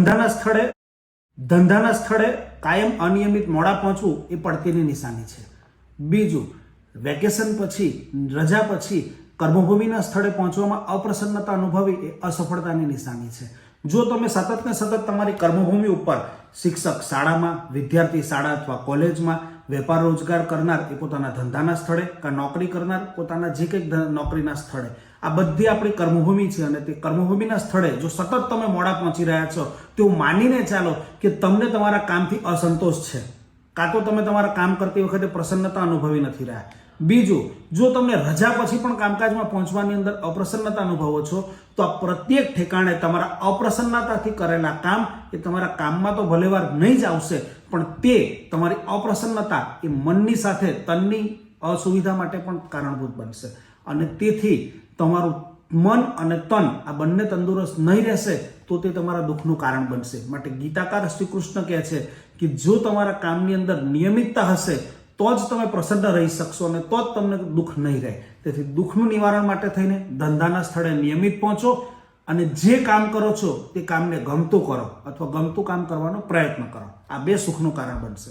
ધંધાના સ્થળે ધંધાના સ્થળે કાયમ અનિયમિત મોડા પહોંચવું એ પડતીની નિશાની છે. બીજું, વેકેશન પછી, રજા પછી કર્મભૂમિના સ્થળે પહોંચવામાં અપ્રસન્નતા અનુભવી એ અસફળતાની નિશાની છે. જો તમે સતત ને સતત તમારી કર્મભૂમિ ઉપર શિક્ષક શાળામાં, વિદ્યાર્થી શાળા અથવા કોલેજમાં વેપાર રોજગાર કરનાર એ પોતાના ધંધાના સ્થળે કે નોકરી કરનાર પોતાના જે કંઈક નોકરીના સ્થળે આ બધી આપણી કર્મભૂમિ છે અને તે કર્મભૂમિના સ્થળે જો સતત તમે મોડા પહોંચી રહ્યા છો તેવું માનીને ચાલો કે તમને તમારા કામથી અસંતોષ છે. કાં તો તમે તમારા કામ કરતી વખતે પ્રસન્નતા અનુભવી નથી રહ્યા. બીજું, જો તમને રજા પછી પણ કામકાજમાં પહોંચવાની અંદર અપ્રસન્નતા અનુભવો છો, તો આ પ્રત્યેક ઠેકાણે તમારા અપ્રસન્નતાથી કરેલા કામ એ તમારા કામમાં તો ભલેવાર નહીં જ આવશે, પણ તે તમારી અપ્રસન્નતા એ મનની સાથે, તનની અસુવિધા માટે પણ કારણભૂત બનશે અને તેથી તમારું મન અને તન આ બંને તંદુરસ્ત નહીં રહેશે, તો તે તમારા દુઃખનું કારણ બનશે. માટે ગીતાકાર શ્રી કૃષ્ણ કહે છે કે જો તમારા કામની અંદર નિયમિતતા હશે, તો જ તમે પ્રસન્ન રહી શકશો અને તો જ તમને દુઃખ નહીં રહે. તેથી દુઃખનું નિવારણ માટે થઈને ધંધાના સ્થળે નિયમિત પહોંચો અને જે કામ કરો છો તે કામને ગમતું કરો અથવા ગમતું કામ કરવાનો પ્રયત્ન કરો. આ બે સુખનું કારણ બનશે.